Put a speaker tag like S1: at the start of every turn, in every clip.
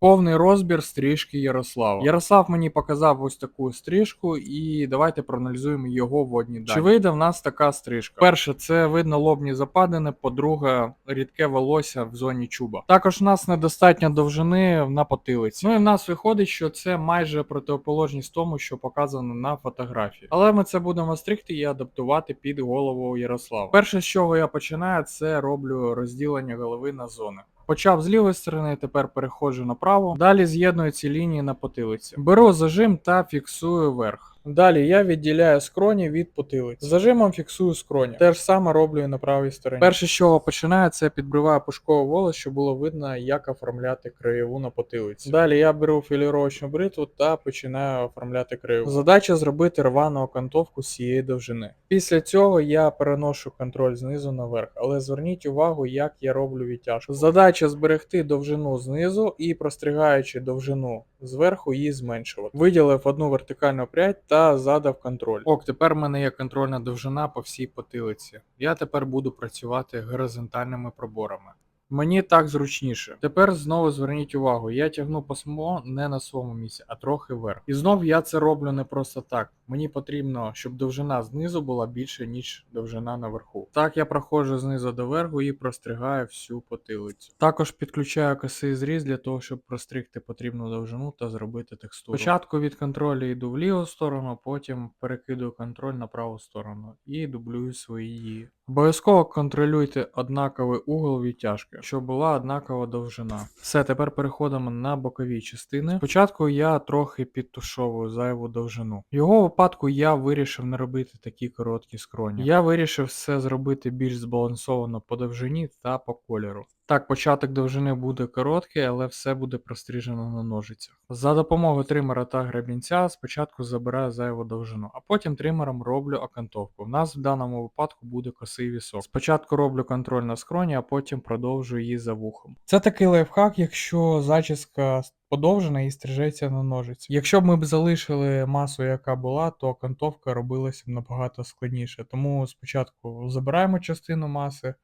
S1: Повний розбір стрижки Ярослава. Ярослав мені показав ось таку стрижку, і давайте проаналізуємо його водні дані. Чи вийде в нас така стрижка? Перше, це видно лобні западини. По-друге, рідке волосся в зоні чуба. Також в нас недостатньо довжини на потилиці. Ну і в нас виходить, що це майже протиположність тому, що показано на фотографії. Але ми це будемо стригти і адаптувати під голову Ярослава. Перше, з чого я починаю, це роблю розділення голови на зони. Почав з лівої сторони, тепер переходжу направо. Далі з'єдную ці лінії на потилиці. Беру зажим та фіксую верх. Далі я відділяю скроні від потилиць. Зажимом фіксую скроні. Те ж саме роблю і на правій стороні. Перше, з чого починаю, це підбриваю пушкове волос, щоб було видно, як оформляти краєву на потилиці. Далі я беру філіровочну бритву та починаю оформляти краєву. Задача зробити рвану окантовку цієї довжини. Після цього я переношу контроль знизу наверх, але зверніть увагу, як я роблю відтяжку. Задача зберегти довжину знизу і простригаючи довжину зверху її зменшувати. Виділив одну вертикальну прядь та задав контроль. Ок, тепер в мене є контрольна довжина по всій потилиці. Я тепер буду працювати горизонтальними проборами. Мені так зручніше. Тепер знову зверніть увагу, я тягну пасмо не на своєму місці, а трохи вверх. І знов я це роблю не просто так. Мені потрібно, щоб довжина знизу була більше, ніж довжина наверху. Так я проходжу знизу до верху і простригаю всю потилицю. Також підключаю косий зріз для того, щоб простригти потрібну довжину та зробити текстуру. Спочатку від контролю йду в ліву сторону, потім перекидую контроль на праву сторону і дублюю свої дії. Обов'язково контролюйте однаковий угол відтяжки, щоб була однакова довжина. Все, тепер переходимо на бокові частини. Спочатку я трохи підтушовую зайву довжину. Його випадку я вирішив не робити такі короткі скроні. Я вирішив все зробити більш збалансовано по довжині та по кольору. Так, початок довжини буде короткий, але все буде прострижено на ножицях. За допомогою тримера та гребінця спочатку забираю зайву довжину, а потім тримером роблю окантовку. В нас в даному випадку буде косий вісок. Спочатку роблю контроль на скроні, а потім продовжую її за вухом. Це такий лайфхак, якщо зачіска подовжена і стрижеться на ножиці. Якщо б ми б залишили масу, яка була, то окантовка робилася б набагато складніше. Тому спочатку забираємо частину маси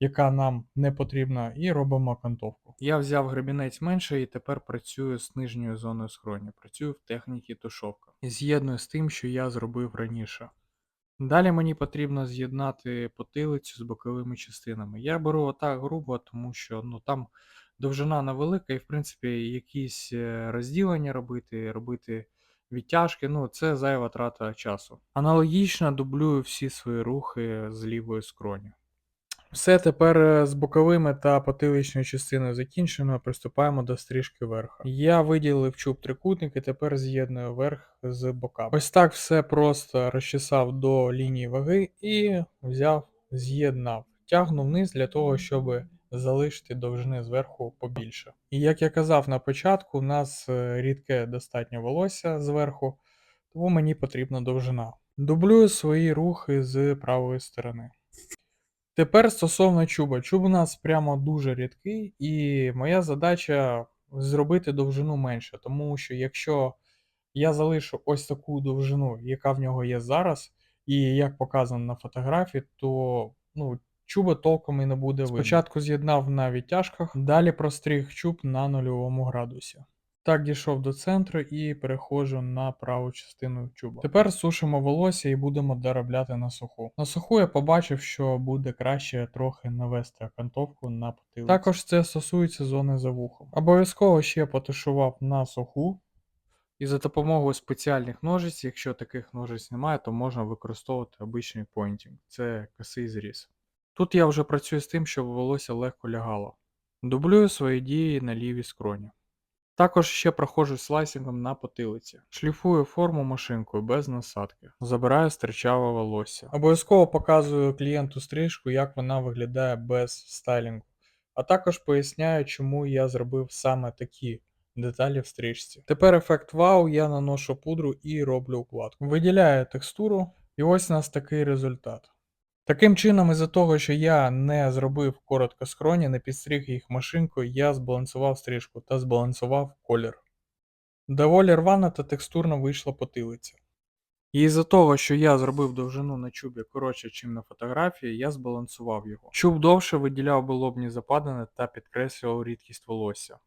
S1: яка нам не потрібна, і робимо окантовку. Я взяв гребінець менше і тепер працюю з нижньою зоною скроні. Працюю в техніці тушовка. З'єдную з тим, що я зробив раніше. Далі мені потрібно з'єднати потилицю з боковими частинами. Я беру отак грубо, тому що ну, там довжина невелика, і в принципі якісь е, розділення робити, робити відтяжки, ну це зайва трата часу. Аналогічно дублюю всі свої рухи з лівої скроні. Все тепер е, з боковими та потиличною частиною закінчено, приступаємо до стрижки верха. Я виділив чуб трикутник і тепер з'єдную верх з боками. Ось так все просто розчесав до лінії ваги і взяв, з'єднав, тягнув вниз для того, щоб залишити довжини зверху побільше. І як я казав на початку, у нас е, рідке достатньо волосся зверху, тому мені потрібна довжина. Дублюю свої рухи з правої сторони. Тепер стосовно чуба. Чуб у нас прямо дуже рідкий, і моя задача зробити довжину менше. Тому що якщо я залишу ось таку довжину, яка в нього є зараз, і як показано на фотографії, то ну, чуба толком і не буде. Спочатку з'єднав на відтяжках, далі простріг чуб на нульовому градусі. Так дійшов до центру і переходжу на праву частину чуба. Тепер сушимо волосся і будемо доробляти на суху. На суху я побачив, що буде краще трохи навести окантовку на потилицю. Також це стосується зони за вухом. Обов'язково ще потушував на суху. І за допомогою спеціальних ножиць, якщо таких ножиць немає, то можна використовувати обичний поінтінг. Це косий зріз. Тут я вже працюю з тим, щоб волосся легко лягало. Дублюю свої дії на лівій скроні. Також ще проходжу слайсингом на потилиці. Шліфую форму машинкою без насадки. Забираю стирчаве волосся. Обов'язково показую клієнту стрижку, як вона виглядає без стайлінгу. А також поясняю, чому я зробив саме такі деталі в стрижці. Тепер ефект вау, я наношу пудру і роблю укладку. Виділяю текстуру, і ось у нас такий результат. Таким чином, із-за того, що я не зробив коротко скроні, не підстриг їх машинкою, я збалансував стрижку та збалансував колір. Доволі рвана та текстурно вийшла потилиця. І із-за того, що я зробив довжину на чубі коротше, ніж на фотографії, я збалансував його. Чуб довше виділяв би лобні западини та підкреслював рідкість волосся.